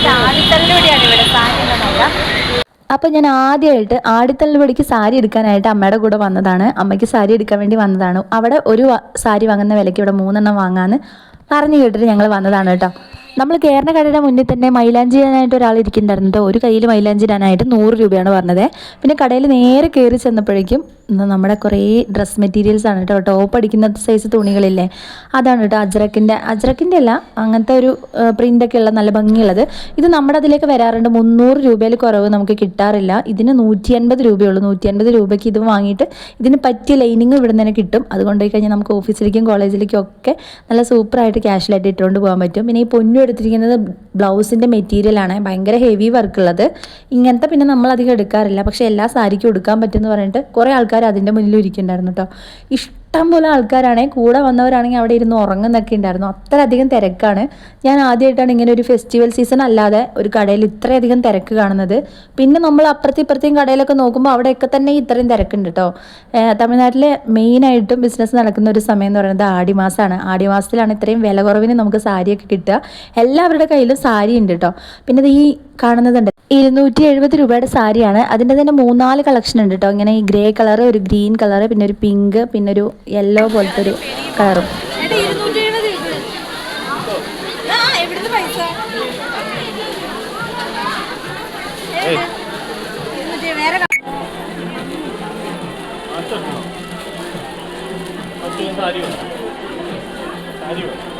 ഒരു സാരി അപ്പോൾ ഞാൻ ആദ്യമായിട്ട് ആടിത്തള്ളുപടിക്ക് സാരി എടുക്കാനായിട്ട് അമ്മയുടെ കൂടെ വന്നതാണ്. അമ്മയ്ക്ക് സാരി എടുക്കാൻ വേണ്ടി വന്നതാണ്. അവിടെ ഒരു സാരി വാങ്ങുന്ന വിലയ്ക്ക് ഇവിടെ മൂന്നെണ്ണം വാങ്ങാമെന്ന് പറഞ്ഞു കേട്ടിട്ട് ഞങ്ങൾ വന്നതാണ് കേട്ടോ. നമ്മൾ കയറുന്ന കടയുടെ മുന്നിൽ തന്നെ മൈലാഞ്ചി ഇടാനായിട്ട് ഒരാൾ ഇരിക്കുന്നുണ്ടായിരുന്നു ഒരു കയ്യിൽ മൈലാഞ്ചി ഇടാനായിട്ട് നൂറ് രൂപയാണ് പറഞ്ഞത്. പിന്നെ കടയിൽ നേരെ കയറി ചെന്നപ്പോഴേക്കും നമ്മുടെ കുറേ ഡ്രസ് മെറ്റീരിയൽസ് ആണ് കേട്ടോ ടോപ്പ് അടിക്കുന്ന സൈസ് തുണികളില്ലേ. അതാണ് കേട്ടോ അജ്രക്കിന്റെ അജ്രക്കിന്റെ അല്ല അങ്ങനത്തെ ഒരു പ്രിന്റൊക്കെ ഉള്ള നല്ല ഭംഗിയുള്ളത്. ഇത് നമ്മുടെ അതിലേക്ക് വരാറുണ്ട്. മുന്നൂറ് രൂപയിൽ കുറവ് നമുക്ക് കിട്ടാറില്ല. ഇതിന് നൂറ്റി അൻപത് രൂപയുള്ളൂ. നൂറ്റി അൻപത് രൂപയ്ക്ക് ഇത് വാങ്ങിയിട്ട് ഇതിന് പറ്റിയ ലൈനിങ് ഇവിടെ നിന്ന് കിട്ടും. അതുകൊണ്ട് പോയി കഴിഞ്ഞാൽ നമുക്ക് ഓഫീസിലേക്കും കോളേജിലേക്കും ഒക്കെ നല്ല സൂപ്പറായിട്ട് ക്യാഷിലായിട്ട് ഇട്ടുകൊണ്ട് പോകാൻ പറ്റും. പിന്നെ ഈ പൊന്നു എടുത്തിരിക്കുന്നത് ബ്ലൗസിന്റെ മെറ്റീരിയലാണ് ഭയങ്കര ഹെവി വർക്ക് ഉള്ളത്. ഇങ്ങനത്തെ പിന്നെ നമ്മൾ അധികം എടുക്കാറില്ല. പക്ഷേ എല്ലാ സാരിക്കും എടുക്കാൻ പറ്റുമെന്ന് പറഞ്ഞിട്ട് കുറേ ആൾക്കാർ അതിന്റെ മുന്നിൽ ഇരിക്കുന്നുണ്ടായിരുന്നു കേട്ടോ ഇഷ്ടം പോലെ ആൾക്കാരാണേ കൂടെ വന്നവരാണെങ്കിൽ അവിടെ ഇരുന്ന് ഉറങ്ങുന്നൊക്കെ ഉണ്ടായിരുന്നു അത്രയധികം തിരക്കാണ്. ഞാൻ ആദ്യമായിട്ടാണ് ഇങ്ങനെ ഒരു ഫെസ്റ്റിവൽ സീസൺ അല്ലാതെ ഒരു കടയിൽ ഇത്രയധികം തിരക്ക് കാണുന്നത്. പിന്നെ നമ്മൾ അപ്പുറത്തെ ഇപ്പുറത്തെയും കടയിലൊക്കെ നോക്കുമ്പോൾ അവിടെയൊക്കെ തന്നെ ഇത്രയും തിരക്കുണ്ട് കേട്ടോ തമിഴ്നാട്ടിലെ മെയിനായിട്ടും ബിസിനസ് നടക്കുന്ന ഒരു സമയം എന്ന് പറയുന്നത് ആടിമാസമാണ് ആടിമാസത്തിലാണ് ഇത്രയും വില കുറവിന് നമുക്ക് സാരിയൊക്കെ കിട്ടുക. എല്ലാവരുടെ കയ്യിലും സാരി ഉണ്ട് കേട്ടോ പിന്നെ ഈ കാണുന്നതുണ്ട് ഇരുന്നൂറ്റി എഴുപത് രൂപയുടെ സാരിയാണ്. അതിന്റെ തന്നെ മൂന്നാൽ കളക്ഷൻ ഉണ്ട് കേട്ടോ ഇങ്ങനെ ഈ ഗ്രേ കളർ ഒരു ഗ്രീൻ കളർ പിന്നെ ഒരു പിങ്ക് പിന്നെ ഒരു യെല്ലോ പോലത്തെ ഒരു കളറും എടാ ഇരുന്നൂറ്റി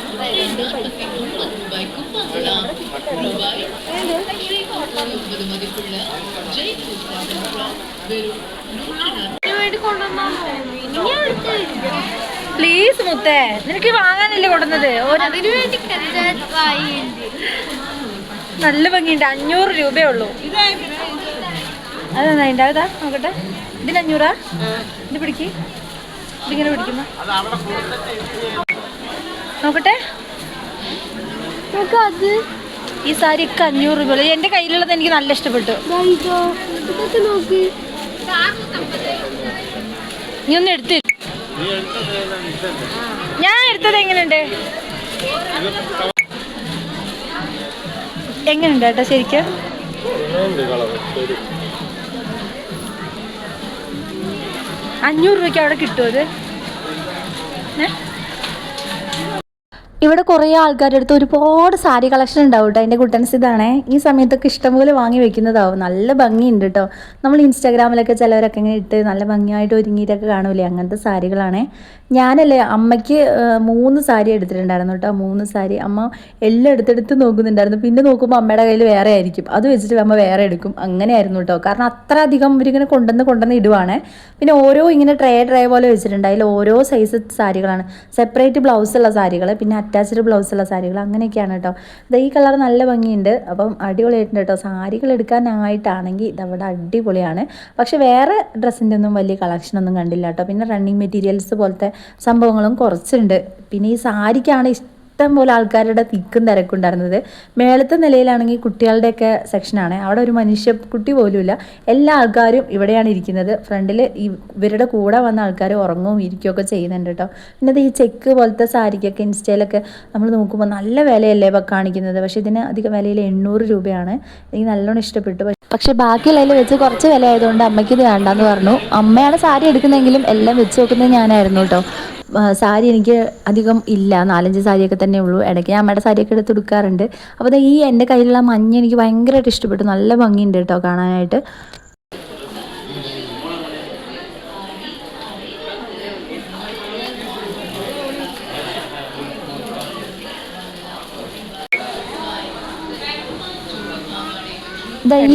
പ്ലീസ് മുത്തേ. നിനക്ക് വാങ്ങാനല്ലേ കൊടുന്നത് നല്ല ഭംഗിയുണ്ട്. അഞ്ഞൂറ് രൂപയേ ഉള്ളൂ. അതെന്നാ അതാ നോക്കട്ടെ. ഇതിന് അഞ്ഞൂറാ? ഇത് പിടിക്ക്. ഇതിങ്ങനെ പിടിക്കുമ്പോ നോക്കട്ടെ. ഈ സാരി ഒക്കെ അഞ്ഞൂറ് രൂപ എന്റെ എന്റെ കയ്യിലുള്ളത് എനിക്ക് നല്ല ഇഷ്ടപ്പെട്ടു. നീ ഒന്ന് എടുത്ത്. ഞാൻ എടുത്തത് എങ്ങനെയുണ്ട്? എങ്ങനെയുണ്ട് കേട്ടോ ശരിക്കും? അഞ്ഞൂറ് രൂപയ്ക്ക് അവിടെ കിട്ടുമോ അത്? ഏ? ഇവിടെ കുറേ ആൾക്കാരുടെ അടുത്ത് ഒരുപാട് സാരി കളക്ഷൻ ഉണ്ടാവും കേട്ടോ എന്റെ കുട്ടൻസ് ഇതാണ്. ഈ സമയത്തൊക്കെ ഇഷ്ടംപോലെ വാങ്ങി വെക്കുന്നതാവും. നല്ല ഭംഗിയുണ്ട് കേട്ടോ നമ്മൾ ഇൻസ്റ്റാഗ്രാമിലൊക്കെ ചിലവരൊക്കെ ഇങ്ങനെ ഇട്ട് നല്ല ഭംഗിയായിട്ട് ഒരുങ്ങിയിട്ടൊക്കെ കാണൂലേ അങ്ങനത്തെ സാരികളാണേ. ഞാനല്ലേ അമ്മയ്ക്ക് മൂന്ന് സാരി എടുത്തിട്ടുണ്ടായിരുന്നു കേട്ടോ മൂന്ന് സാരി അമ്മ എല്ലാം എടുത്തെടുത്ത് നോക്കുന്നുണ്ടായിരുന്നു. പിന്നെ നോക്കുമ്പോൾ അമ്മയുടെ കയ്യിൽ വേറെ ആയിരിക്കും. അത് വെച്ചിട്ട് അമ്മ വേറെ എടുക്കും. അങ്ങനെയായിരുന്നു കേട്ടോ കാരണം അത്ര അധികം ഇവരിങ്ങനെ കൊണ്ടുവന്ന് കൊണ്ടുവന്ന് ഇടുവാണ്. പിന്നെ ഓരോ ഇങ്ങനെ ട്രേ ട്രേ പോലെ വെച്ചിട്ടുണ്ട്. അതിൽ ഓരോ സൈസ് സാരികളാണ്. സെപ്പറേറ്റ് ബ്ലൗസ് ഉള്ള സാരികൾ പിന്നെ അറ്റാച്ച്ഡ് ബ്ലൗസുള്ള സാരികൾ അങ്ങനെയൊക്കെയാണ് കേട്ടോ. ഇത് ഈ കളർ നല്ല ഭംഗിയുണ്ട്. അപ്പം അടിപൊളിയായിട്ടുണ്ട് കേട്ടോ. സാരികൾ എടുക്കാനായിട്ടാണെങ്കിൽ ഇതവിടെ അടിപൊളിയാണ്. പക്ഷെ വേറെ ഡ്രസ്സിന്റെ ഒന്നും വലിയ കളക്ഷനൊന്നും കണ്ടില്ല കേട്ടോ. പിന്നെ റണ്ണിങ് മെറ്റീരിയൽസ് പോലത്തെ സംഭവങ്ങളും കുറച്ചുണ്ട്. പിന്നെ ഈ സാരിക്കാണ് ഇഷ്ടം. പോലെ ആൾക്കാരുടെ തിക്കും തിരക്കുണ്ടായിരുന്നത് മേളത്തെ നിലയിലാണെങ്കിൽ കുട്ടികളുടെയൊക്കെ സെക്ഷനാണ് അവിടെ ഒരു മനുഷ്യ കുട്ടി പോലുമില്ല എല്ലാ ആൾക്കാരും ഇവിടെയാണ് ഇരിക്കുന്നത്. ഫ്രണ്ടിൽ ഇവരുടെ കൂടെ വന്ന ആൾക്കാർ ഉറങ്ങും ഇരിക്കുകയൊക്കെ ചെയ്യുന്നുണ്ട് കേട്ടോ. പിന്നെ ഈ ചെക്ക് പോലത്തെ സാരിക്കൊക്കെ ഇൻസ്റ്റയിലൊക്കെ നമ്മൾ നോക്കുമ്പോൾ നല്ല വിലയല്ലേ കാണിക്കുന്നത്. പക്ഷേ ഇതിന് അധികം വിലയിൽ എണ്ണൂറ് രൂപയാണ്. എനിക്ക് നല്ലോണം ഇഷ്ടപ്പെട്ടു. പക്ഷേ- ബാക്കിയുള്ളതിൽ വെച്ച് കുറച്ച് വില ആയതുകൊണ്ട് അമ്മയ്ക്ക് ഇത് വേണ്ടെന്ന് പറഞ്ഞു. അമ്മയാണ് സാരി എടുക്കുന്നതെങ്കിലും എല്ലാം വെച്ച് നോക്കുന്നത് ഞാനായിരുന്നു കേട്ടോ. സാരി എനിക്ക് അധികം ഇല്ല. നാലഞ്ച് സാരിയൊക്കെ തന്നെ ഉള്ളൂ. ഇടയ്ക്ക് ഞാൻ അമ്മയുടെ സാരിയൊക്കെ എടുത്ത് എടുക്കാറുണ്ട് അപ്പോൾ ഈ എന്റെ കയ്യിലുള്ള മഞ്ഞ എനിക്ക് ഭയങ്കരമായിട്ട് ഇഷ്ടപ്പെട്ടു. നല്ല ഭംഗിയുണ്ട് കേട്ടോ കാണാനായിട്ട്.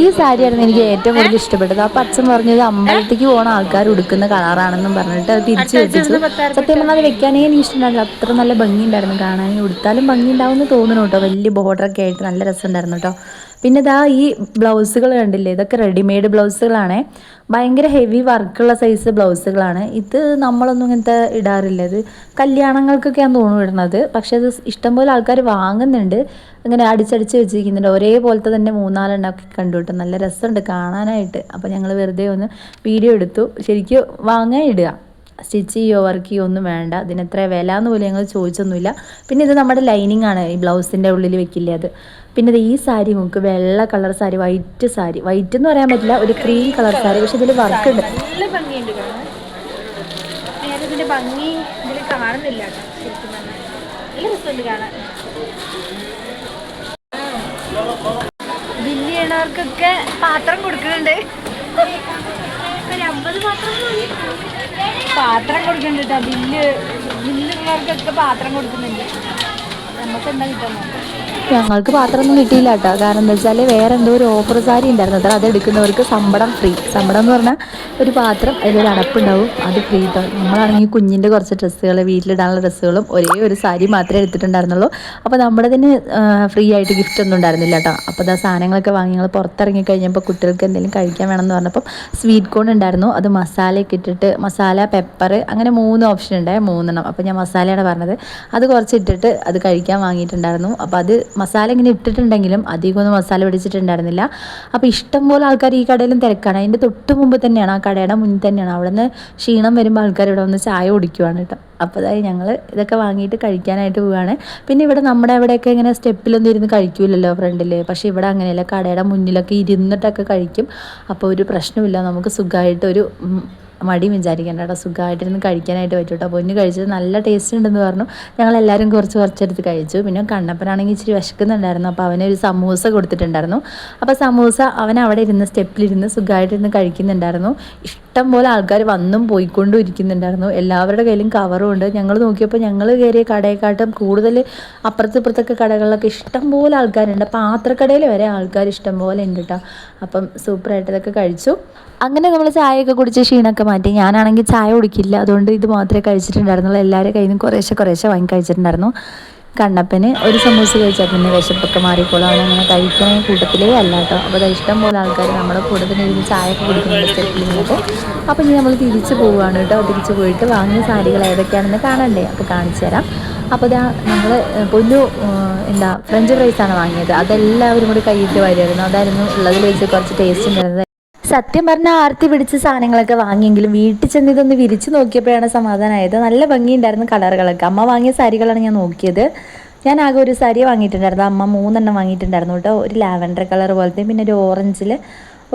ഈ സാരിയായിരുന്നു എനിക്ക് ഏറ്റവും കൂടുതൽ ഇഷ്ടപ്പെട്ടത്. അപ്പൊ അച്ഛൻ പറഞ്ഞത് അമ്പലത്തേക്ക് പോണ ആൾക്കാർ ഉടുക്കുന്ന കളറാണെന്നും പറഞ്ഞിട്ട് അത് തിരിച്ചു വെപ്പിച്ചു. സത്യം പറഞ്ഞാൽ അത് വെക്കാനേ എനിക്ക് ഇഷ്ടമുണ്ടായിരുന്നു അത്ര നല്ല ഭംഗി ഉണ്ടായിരുന്നു കാണാൻ. ഉടുത്താലും ഭംഗി ഉണ്ടാവും എന്ന് തോന്നുന്നു കേട്ടോ. വലിയ ബോർഡറൊക്കെ ആയിട്ട് നല്ല രസം ഉണ്ടായിരുന്നു കേട്ടോ. പിന്നെ ഇതാ ഈ ബ്ലൗസുകൾ കണ്ടില്ലേ? ഇതൊക്കെ റെഡിമെയ്ഡ് ബ്ലൗസുകളാണേ. ഭയങ്കര ഹെവി വർക്കുള്ള സൈസ് ബ്ലൗസുകളാണ്. ഇത് നമ്മളൊന്നും ഇങ്ങനത്തെ ഇടാറില്ല. ഇത് കല്യാണങ്ങൾക്കൊക്കെയാണ് തോന്നുന്നു ഇടുന്നത്. പക്ഷേ അത് ഇഷ്ടംപോലെ ആൾക്കാർ വാങ്ങുന്നുണ്ട്. ഇങ്ങനെ അടിച്ചടിച്ച് വെച്ചിരിക്കുന്നുണ്ട്. ഒരേപോലത്തെ തന്നെ മൂന്നാലെണ്ണം ഒക്കെ കണ്ടു കേട്ടോ. നല്ല രസമുണ്ട് കാണാനായിട്ട്. അപ്പോൾ ഞങ്ങൾ വെറുതെ ഒന്ന് വീഡിയോ എടുത്തു. ശരിക്കും വാങ്ങാൻ ഇടുക. സ്റ്റിച്ച് ചെയ്യോ വർക്ക് ചെയ്യോ ഒന്നും വേണ്ട. ഇതിന് എത്ര വില എന്ന് പോലും ഞങ്ങൾ ചോദിച്ചൊന്നുമില്ല. പിന്നെ ഇത് നമ്മുടെ ലൈനിങ് ആണ്. ഈ ബ്ലൗസിന്റെ ഉള്ളിൽ വെക്കില്ലേ അത്. പിന്നെ ഈ സാരി നമുക്ക് വെള്ള colour sari white sari. White എന്ന് പറയാൻ പറ്റില്ല ഒരു ക്രീം കളർ സാരി. പക്ഷെ ഇതിൽ വർക്ക് ഉണ്ട്. നല്ല ഭംഗിയുണ്ട് ഞാനിതിന്റെ ഭംഗി നല്ല പാത്രം കൊടുക്കുന്നുണ്ട്. പാത്രം കൊടുക്കുന്നുണ്ട് കേട്ടോ. ബില്ല് ബില്ലുള്ളവർക്കൊക്കെ പാത്രം കൊടുക്കുന്നുണ്ട്. ഞങ്ങൾക്ക് പാത്രമൊന്നും കിട്ടിയില്ല കേട്ടോ. കാരണം എന്താ വെച്ചാൽ വേറെ എന്തോ ഒരു ഓഫർ സാരി ഉണ്ടായിരുന്നു. അത്ര അത് എടുക്കുന്നവർക്ക് സമ്പടം ഫ്രീ സമ്പടം എന്ന് പറഞ്ഞാൽ ഒരു പാത്രം അതിലൊരു അടപ്പുണ്ടാവും. അത് ഫ്രീ കേട്ടോ നമ്മളാണെങ്കിൽ കുഞ്ഞിന്റെ കുറച്ച് ഡ്രസ്സുകൾ വീട്ടിലിടാനുള്ള ഡ്രസ്സുകളും ഒരേ ഒരു സാരി മാത്രമേ എടുത്തിട്ടുണ്ടായിരുന്നുള്ളൂ. അപ്പോൾ നമ്മുടെ തന്നെ ഫ്രീ ആയിട്ട് ഗിഫ്റ്റ് ഒന്നും ഉണ്ടായിരുന്നില്ല കേട്ടോ. അപ്പോൾ ആ സാധനങ്ങളൊക്കെ വാങ്ങി ഞങ്ങൾ പുറത്തിറങ്ങി കഴിഞ്ഞപ്പോൾ കുട്ടികൾക്ക് എന്തെങ്കിലും കഴിക്കാൻ വേണമെന്ന് പറഞ്ഞപ്പോൾ സ്വീറ്റ് കോൺ ഉണ്ടായിരുന്നു. അത് മസാലയൊക്കെ ഇട്ടിട്ട് മസാല പെപ്പർ അങ്ങനെ മൂന്ന് ഓപ്ഷൻ ഉണ്ടായി. മൂന്നെണ്ണം. അപ്പോൾ ഞാൻ മസാലയാണ് പറഞ്ഞത്. അത് കുറച്ച് ഇട്ടിട്ട് അത് കഴിക്കാൻ വാങ്ങിയിട്ടുണ്ടായിരുന്നു. അപ്പോൾ അത് മസാല ഇങ്ങനെ ഇട്ടിട്ടുണ്ടെങ്കിലും അധികമൊന്നും മസാല പിടിച്ചിട്ടുണ്ടായിരുന്നില്ല. അപ്പോൾ ഇഷ്ടം പോലെ ആൾക്കാർ ഈ കടയിലും തിരക്കാണ്. അതിന്റെ തൊട്ട് മുമ്പ് തന്നെയാണ് ആ കടയുടെ മുന്നിൽ തന്നെയാണ്. അവിടെ നിന്ന് ക്ഷീണം വരുമ്പോൾ ആൾക്കാർ ഇവിടെ വന്ന് ചായ കുടിക്കുവാണ് കേട്ടോ. അപ്പോൾ അതായത് ഞങ്ങൾ ഇതൊക്കെ വാങ്ങിയിട്ട് കഴിക്കാനായിട്ട് പോവുകയാണ് പിന്നെ ഇവിടെ നമ്മുടെ അവിടെയൊക്കെ ഇങ്ങനെ സ്റ്റെപ്പിലൊന്നും ഇരുന്ന് കഴിക്കില്ലല്ലോ ഫ്രണ്ടിൽ പക്ഷേ ഇവിടെ അങ്ങനെയല്ല. കടയുടെ മുന്നിലൊക്കെ ഇരുന്നിട്ടൊക്കെ കഴിക്കും. അപ്പോൾ ഒരു പ്രശ്നമില്ല നമുക്ക് സുഖമായിട്ട് ഒരു മടിയും വിചാരിക്കേണ്ട കേട്ടോ. സുഖമായിട്ടിരുന്ന് കഴിക്കാനായിട്ട് പറ്റും കേട്ടോ. പൊന്നു കഴിച്ചത് നല്ല ടേസ്റ്റ് ഉണ്ടെന്ന് പറഞ്ഞു. ഞങ്ങൾ എല്ലാവരും കുറച്ച് കുറച്ചെടുത്ത് കഴിച്ചു. പിന്നെ കണ്ണപ്പനാണെങ്കിൽ ഇച്ചിരി വിശക്കുന്നുണ്ടായിരുന്നു. അപ്പോൾ അവനൊരു സമൂസ കൊടുത്തിട്ടുണ്ടായിരുന്നു. അപ്പോൾ സമൂസ അവൻ അവിടെ ഇരുന്ന് സ്റ്റെപ്പിലിരുന്ന് സുഖമായിട്ടിരുന്ന് കഴിക്കുന്നുണ്ടായിരുന്നു. ഇഷ്ടം പോലെ ആൾക്കാർ വന്നും പോയിക്കൊണ്ടും ഇരിക്കുന്നുണ്ടായിരുന്നു. എല്ലാവരുടെ കയ്യിലും കവറും ഉണ്ട്. ഞങ്ങൾ നോക്കിയപ്പോൾ ഞങ്ങൾ കയറിയ കടയെക്കാട്ടും കൂടുതൽ അപ്പുറത്ത് ഇപ്പുറത്തൊക്കെ കടകളിലൊക്കെ ഇഷ്ടം പോലെ ആൾക്കാരുണ്ട്. പാത്രക്കടയിൽ വരെ ആൾക്കാർ ഇഷ്ടം പോലെ ഉണ്ട് കേട്ടോ. അപ്പം സൂപ്പറായിട്ട് ഇതൊക്കെ കഴിച്ചു. അങ്ങനെ നമ്മൾ ചായയൊക്കെ കുടിച്ച് ക്ഷീണമൊക്കെ മാറ്റി. ഞാനാണെങ്കിൽ ചായ കുടിക്കില്ല. അതുകൊണ്ട് ഇത് മാത്രമേ കഴിച്ചിട്ടുണ്ടായിരുന്നുള്ളൂ. എല്ലാവരും കയ്യിൽ നിന്ന് കുറേശ്ശെ കുറേശ്ശെ വാങ്ങി കഴിച്ചിട്ടുണ്ടായിരുന്നു. കണ്ണപ്പന് ഒരു സമൂസ കഴിച്ചാൽ പിന്നെ വിശപ്പൊക്കെ മാറിക്കോളും. അങ്ങനെ കഴിക്കുന്ന കൂട്ടത്തിലേ അല്ല കേട്ടോ. അപ്പോൾ അത് ഇഷ്ടം പോലെ ആൾക്കാർ നമ്മുടെ കൂടെ തന്നെ ഇരുന്ന് ചായയൊക്കെ കുടിക്കുന്നുണ്ട് സ്റ്റെപ്പിൽ നിന്നിട്ട് അപ്പോൾ ഇനി നമ്മൾ തിരിച്ച് പോവുകയാണ് കേട്ടോ. തിരിച്ച് പോയിട്ട് വാങ്ങിയ സാരികൾ ഏതൊക്കെയാണെന്ന് കാണണ്ടേ? അപ്പോൾ കാണിച്ചു തരാം. അപ്പോൾ ഇതാ നമ്മൾ പൊന്നു എന്താ ഫ്രഞ്ച് ഫ്രൈസാണ് വാങ്ങിയത്. അതെല്ലാവരും കൂടി കൈയിട്ട് വരുമായിരുന്നു അതായിരുന്നു ഉള്ളതിൽ വെച്ച് കുറച്ച് ടേസ്റ്റ് ഉണ്ടായിരുന്നത്. സത്യം പറഞ്ഞാൽ ആർത്തി പിടിച്ച സാധനങ്ങളൊക്കെ വാങ്ങിയെങ്കിലും വീട്ടിൽ ചെന്ന് ഇതൊന്ന് വിരിച്ച് നോക്കിയപ്പോഴാണ് സമാധാനമായത്. നല്ല ഭംഗിയുണ്ടായിരുന്നു കളറുകളൊക്കെ. അമ്മ വാങ്ങിയ സാരികളാണ് ഞാൻ നോക്കിയത്. ഞാൻ ആകെ ഒരു സാരി വാങ്ങിയിട്ടുണ്ടായിരുന്നു. അമ്മ മൂന്നെണ്ണം വാങ്ങിയിട്ടുണ്ടായിരുന്നു കേട്ടോ. ഒരു ലാവൻഡർ കളർ പോലത്തെ പിന്നെ ഒരു ഓറഞ്ചിൽ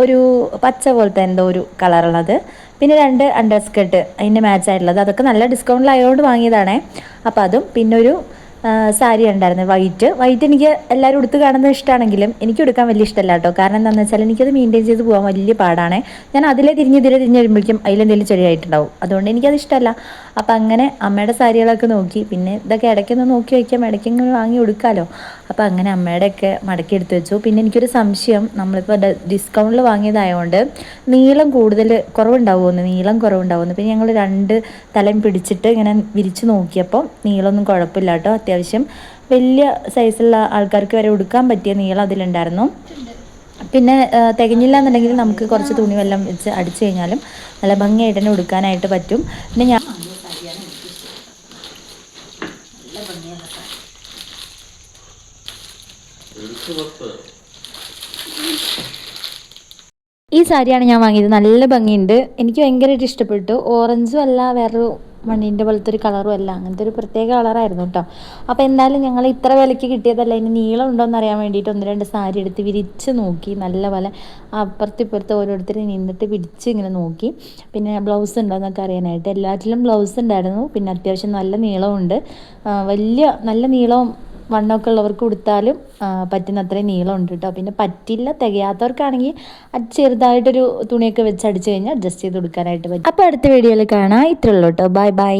ഒരു പച്ച പോലത്തെ എന്തോ ഒരു കളറുള്ളത്. പിന്നെ രണ്ട് അണ്ടർ സ്കർട്ട് അതിന്റെ മാച്ച് ആയിട്ടുള്ളത് അതൊക്കെ നല്ല ഡിസ്കൗണ്ടിലായതുകൊണ്ട് വാങ്ങിയതാണേ. അപ്പോൾ അതും പിന്നെ ഒരു സാരി ഉണ്ടായിരുന്നു വൈറ്റ് വൈറ്റ് എനിക്ക് എല്ലാവരും ഉടുത്ത് കാണുന്നത് ഇഷ്ടമാണെങ്കിലും എനിക്ക് ഉടുക്കാൻ വലിയ ഇഷ്ടമല്ല കേട്ടോ. കാരണം എന്താണെന്ന് വെച്ചാൽ എനിക്കത് മെയിന്റെയിൻ ചെയ്ത് പോകാൻ വലിയ പാടാണ്. ഞാൻ അതിലെ തിരിഞ്ഞ് ഇതിലെ തിരിഞ്ഞ് വരുമ്പോഴേക്കും അതിലെന്തെങ്കിലും ചെടിയായിട്ടുണ്ടാവും അതുകൊണ്ട് എനിക്കത് ഇഷ്ടമല്ല. അപ്പം അങ്ങനെ അമ്മയുടെ സാരികളൊക്കെ നോക്കി. പിന്നെ ഇതൊക്കെ ഇടയ്ക്കൊന്ന് നോക്കി വയ്ക്കാം ഇടയ്ക്കിങ്ങനെ വാങ്ങി കൊടുക്കാമല്ലോ അപ്പോൾ അങ്ങനെ അമ്മയുടെയൊക്കെ മടക്കി എടുത്ത് വെച്ചു. പിന്നെ എനിക്കൊരു സംശയം. നമ്മളിപ്പോൾ ഡിസ്കൗണ്ടിൽ വാങ്ങിയതായതുകൊണ്ട് നീളം കൂടുതൽ കുറവുണ്ടാവുമെന്ന്? നീളം കുറവുണ്ടാവുമെന്ന്? പിന്നെ ഞങ്ങൾ രണ്ട് തലം പിടിച്ചിട്ട് ഇങ്ങനെ വിരിച്ച് നോക്കിയപ്പോൾ നീളമൊന്നും കുഴപ്പമില്ല കേട്ടോ. അത്യാവശ്യം വലിയ സൈസുള്ള ആൾക്കാർക്ക് വരെ ഉടുക്കാൻ പറ്റിയ നീളം അതിലുണ്ടായിരുന്നു. പിന്നെ തികഞ്ഞില്ല എന്നുണ്ടെങ്കിൽ നമുക്ക് കുറച്ച് തുണി വെള്ളം വെച്ച് അടിച്ചു കഴിഞ്ഞാലും നല്ല ഭംഗിയായിട്ട് തന്നെ ഉടുക്കാനായിട്ട് പറ്റും. പിന്നെ ഞാൻ ഈ സാരിയാണ് ഞാൻ വാങ്ങിയത്. നല്ല ഭംഗിയുണ്ട്. എനിക്ക് ഭയങ്കരമായിട്ട് ഇഷ്ടപ്പെട്ടു. ഓറഞ്ചും അല്ല വേറൊരു മണ്ണിന്റെ പോലത്തെ ഒരു കളറും അല്ല. അങ്ങനത്തെ ഒരു പ്രത്യേക കളറായിരുന്നു കേട്ടോ അപ്പോൾ എന്തായാലും ഞങ്ങൾ ഇത്ര വിലയ്ക്ക് കിട്ടിയതല്ല. ഇനി നീളം ഉണ്ടോ എന്ന് അറിയാൻ വേണ്ടിയിട്ട് ഒന്ന് രണ്ട് സാരി എടുത്ത് വിരിച്ച് നോക്കി. നല്ല പോലെ അപ്പുറത്ത് ഇപ്പുറത്ത് ഓരോരുത്തർ നിന്നിട്ട് പിടിച്ച് ഇങ്ങനെ നോക്കി. പിന്നെ ബ്ലൗസ് ഉണ്ടോ എന്നൊക്കെ അറിയാനായിട്ട്. എല്ലാറ്റിലും ബ്ലൗസ് ഉണ്ടായിരുന്നു. പിന്നെ അത്യാവശ്യം നല്ല നീളമുണ്ട് വലിയ നല്ല നീളവും വണ്ണമൊക്കെ ഉള്ളവർക്ക് കൊടുത്താലും പറ്റുന്ന അത്രയും നീളം ഉണ്ട് കേട്ടോ പിന്നെ പറ്റില്ല തികയാത്തവർക്കാണെങ്കിൽ ചെറുതായിട്ടൊരു തുണിയൊക്കെ വെച്ച് അടിച്ചു കഴിഞ്ഞാൽ അഡ്ജസ്റ്റ് ചെയ്ത് കൊടുക്കാനായിട്ട് പറ്റും. അപ്പോൾ അടുത്ത വീഡിയോയിൽ കാണാം. ഇത്രയുള്ളൂ കേട്ടോ ബൈ ബൈ.